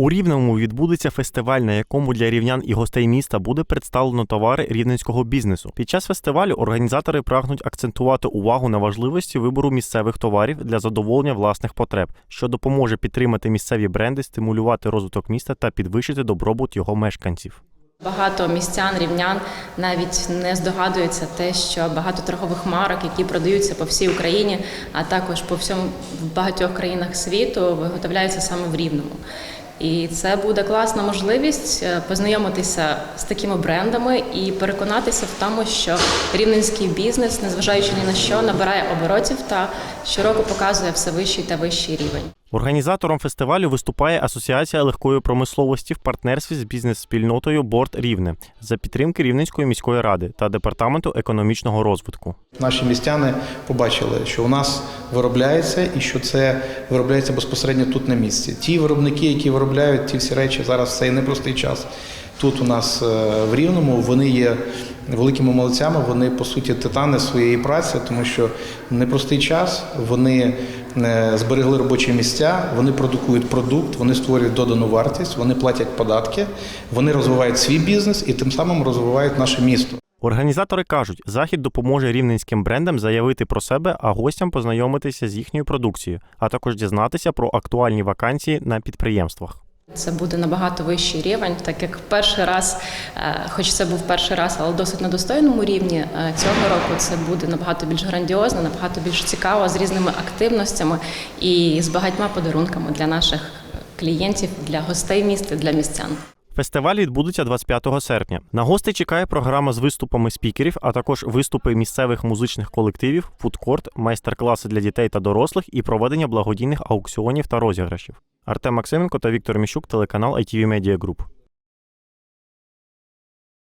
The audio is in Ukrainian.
У Рівному відбудеться фестиваль, на якому для рівнян і гостей міста буде представлено товари рівненського бізнесу. Під час фестивалю організатори прагнуть акцентувати увагу на важливості вибору місцевих товарів для задоволення власних потреб, що допоможе підтримати місцеві бренди, стимулювати розвиток міста та підвищити добробут його мешканців. Багато містян, рівнян навіть не здогадуються те, що багато торгових марок, які продаються по всій Україні, а також по всьому в багатьох країнах світу, виготовляються саме в Рівному. І це буде класна можливість е, познайомитися з такими брендами і переконатися в тому, що рівненський бізнес, незважаючи ні на що, набирає оборотів та щороку показує все вищий та вищий рівень. Організатором фестивалю виступає Асоціація легкої промисловості в партнерстві з бізнес-спільнотою Борт Рівне за підтримки Рівненської міської ради та департаменту економічного розвитку. Наші містяни побачили, що у нас виробляється і що це виробляється безпосередньо тут на місці. Ті виробники, які виробляють ті всі речі зараз цей непростий час. Тут у нас е, в Рівному вони є великими молодцями, вони по суті титани своєї праці, тому що непростий час вони е, зберегли робочі місця, вони продукують продукт, вони створюють додану вартість, вони платять податки, вони розвивають свій бізнес і тим самим розвивають наше місто. Організатори кажуть, захід допоможе рівненським брендам заявити про себе, а гостям познайомитися з їхньою продукцією, а також дізнатися про актуальні вакансії на підприємствах. Це буде набагато вищий рівень, так як перший раз, е, хоч це був перший раз, але досить на достойному рівні. е, Цього року це буде набагато більш грандіозно, набагато більш цікаво з різними активностями і з багатьма подарунками для наших клієнтів, для гостей міста, для містян. Фестиваль відбудеться 25 серпня. На гостей чекає програма з виступами спікерів, а також виступи місцевих музичних колективів, фудкорт, майстер-класи для дітей та дорослих і проведення благодійних аукціонів та розіграшів. Артем Максименко та Віктор Міщук, телеканал ITV Media Group.